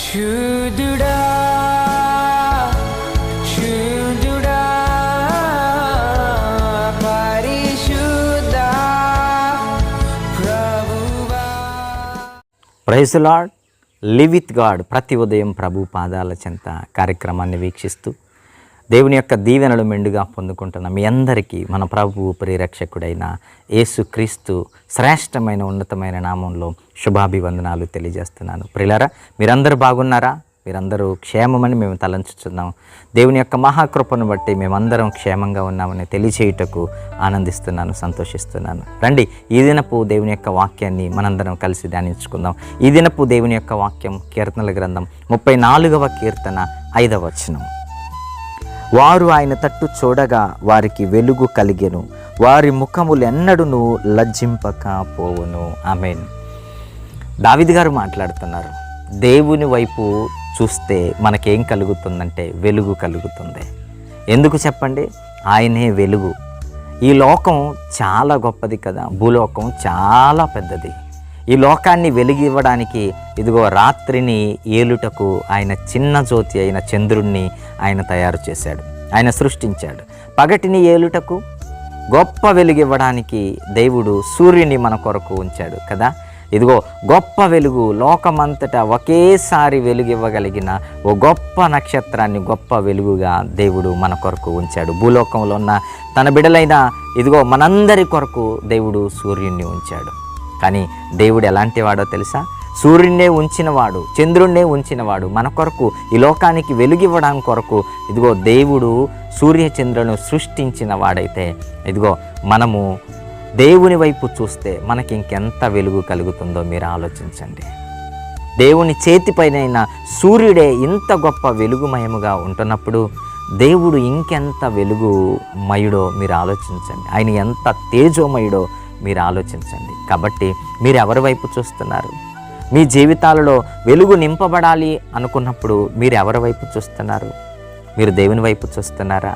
శుద్ధుడా శుద్ధుడా పరిశుద్ధ ప్రభువా. Praise lord God ప్రతి ఉదయం ప్రభు పాదాల చెంత కార్యక్రమాన్ని వీక్షిస్తూ దేవుని యొక్క దీవెనలు మెండుగా పొందుకుంటున్న మీ అందరికీ మన ప్రభువు పరిరక్షకుడైన యేసుక్రీస్తు శ్రేష్టమైన ఉన్నతమైన నామంలో శుభాభివందనాలు తెలియజేస్తున్నాను. ప్రిలరా మీరందరూ బాగున్నారా? మీరందరూ క్షేమమని మేము తలంచుతున్నాం దేవుని యొక్క మహాకృపను బట్టి మేమందరం క్షేమంగా ఉన్నామని తెలియచేయుటకు ఆనందిస్తున్నాను సంతోషిస్తున్నాను. రండి ఈ దినపు దేవుని యొక్క వాక్యాన్ని మనందరం కలిసి ధ్యానించుకుందాం. ఈ దినపు దేవుని యొక్క వాక్యం కీర్తనల గ్రంథం ముప్పై నాలుగవ కీర్తన ఐదవ వచనం. వారు ఆయన తట్టు చూడగా వారికి వెలుగు కలిగెను. వారి ముఖములెన్నడును లజ్జింపక పోవును ఆమెన్. దావిద్ గారు మాట్లాడుతున్నారు. దేవుని వైపు చూస్తే మనకేం కలుగుతుందంటే వెలుగు కలుగుతుంది. ఎందుకు చెప్పండి? ఆయనే వెలుగు. ఈ లోకం చాలా గొప్పది కదా. భూలోకం చాలా పెద్దది. ఈ లోకాన్ని వెలిగివ్వడానికి ఇదిగో రాత్రిని ఏలుటకు ఆయన చిన్న జ్యోతి అయిన చంద్రుణ్ణి ఆయన తయారు చేశాడు. ఆయన సృష్టించాడు. పగటిని ఏలుటకు గొప్ప వెలుగివ్వడానికి దేవుడు సూర్యుని మన కొరకు ఉంచాడు కదా. ఇదిగో గొప్ప వెలుగు లోకమంతటా ఒకేసారి వెలుగివ్వగలిగిన ఓ గొప్ప నక్షత్రాన్ని గొప్ప వెలుగుగా దేవుడు మన కొరకు ఉంచాడు. భూలోకంలో ఉన్న తన బిడలైన ఇదిగో మనందరి కొరకు దేవుడు సూర్యుణ్ణి ఉంచాడు. కానీ దేవుడు ఎలాంటి వాడో తెలుసా? సూర్యుడినే ఉంచినవాడు చంద్రుణ్ణే ఉంచినవాడు మన కొరకు ఈ లోకానికి వెలుగివ్వడం కొరకు ఇదిగో దేవుడు సూర్యచంద్రులను సృష్టించిన వాడైతే ఇదిగో మనము దేవుని వైపు చూస్తే మనకి ఇంకెంత వెలుగు కలుగుతుందో మీరు ఆలోచించండి. దేవుని చేతిపైన సూర్యుడే ఇంత గొప్ప వెలుగుమయముగా ఉంటున్నప్పుడు దేవుడు ఇంకెంత వెలుగుమయుడో మీరు ఆలోచించండి. ఆయన ఎంత తేజోమయుడో మీరు ఆలోచించండి. కాబట్టి మీరు ఎవరి వైపు చూస్తున్నారు? మీ జీవితాలలో వెలుగు నింపబడాలి అనుకున్నప్పుడు మీరు ఎవరి వైపు చూస్తున్నారు? మీరు దేవుని వైపు చూస్తున్నారా?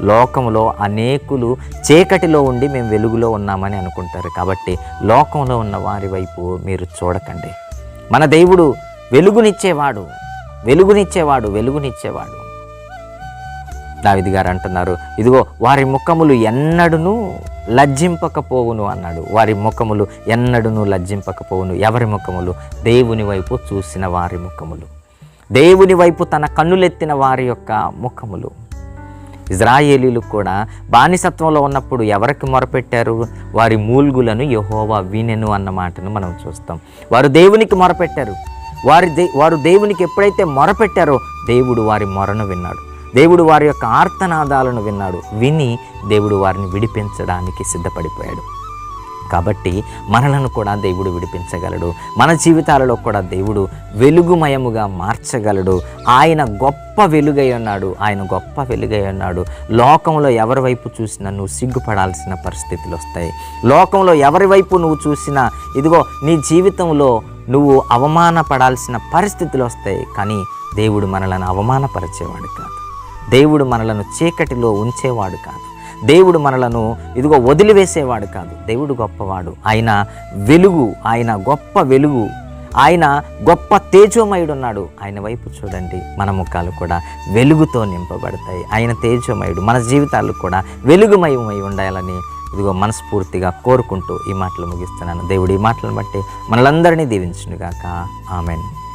లోకంలో అనేకులు చీకటిలో ఉండి మేము వెలుగులో ఉన్నామని అనుకుంటారు. కాబట్టి లోకంలో ఉన్న వారి వైపు మీరు చూడకండి. మన దేవుడు వెలుగునిచ్చేవాడు. వెలుగునిచ్చేవాడు వెలుగునిచ్చేవాడు. దావిది గారు అంటున్నారు ఇదిగో వారి ముఖములు ఎన్నడును లజ్జింపకపోవును అన్నాడు. వారి ముఖములు ఎన్నడును లజ్జింపకపోవును. ఎవరి ముఖములు? దేవుని వైపు చూసిన వారి ముఖములు. దేవుని వైపు తన కన్నులెత్తిన వారి యొక్క ముఖములు. ఇజ్రాయేలీలు కూడా బానిసత్వంలో ఉన్నప్పుడు ఎవరికి మొరపెట్టారు? వారి మూల్గులను యహోవా వినెను అన్న మాటను మనం చూస్తాం. వారు దేవునికి మొరపెట్టారు. వారి దే వారు దేవునికి ఎప్పుడైతే మొరపెట్టారో దేవుడు వారి మొరను విన్నాడు. దేవుడు వారి యొక్క ఆర్తనాదాలను విన్నాడు. విని దేవుడు వారిని విడిపించడానికి సిద్ధపడిపోయాడు. కాబట్టి మనలను కూడా దేవుడు విడిపించగలడు. మన జీవితాలలో కూడా దేవుడు వెలుగుమయముగా మార్చగలడు. ఆయన గొప్ప వెలుగై ఉన్నాడు. ఆయన గొప్ప వెలుగై ఉన్నాడు. లోకంలో ఎవరి వైపు చూసినా నువ్వు సిగ్గుపడాల్సిన పరిస్థితులు వస్తాయి. లోకంలో ఎవరి వైపు నువ్వు చూసినా ఇదిగో నీ జీవితంలో నువ్వు అవమానపడాల్సిన పరిస్థితులు వస్తాయి. కానీ దేవుడు మనలను అవమానపరిచేవాడు కాదు. దేవుడు మనలను చీకటిలో ఉంచేవాడు కాదు. దేవుడు మనలను ఇదిగో వదిలివేసేవాడు కాదు. దేవుడు గొప్పవాడు. ఆయన వెలుగు ఆయన గొప్ప వెలుగు ఆయన గొప్ప తేజోమయుడున్నాడు. ఆయన వైపు చూడండి మన ముఖాలు కూడా వెలుగుతో నింపబడతాయి. ఆయన తేజోమయుడు మన జీవితాలు కూడా వెలుగుమయమై ఉండాలని ఇదిగో మనస్ఫూర్తిగా కోరుకుంటూ ఈ మాటలు ముగిస్తున్నాను. దేవుడు ఈ మాటలను బట్టి మనలందరినీ దీవించునుగాక. ఆమెన్.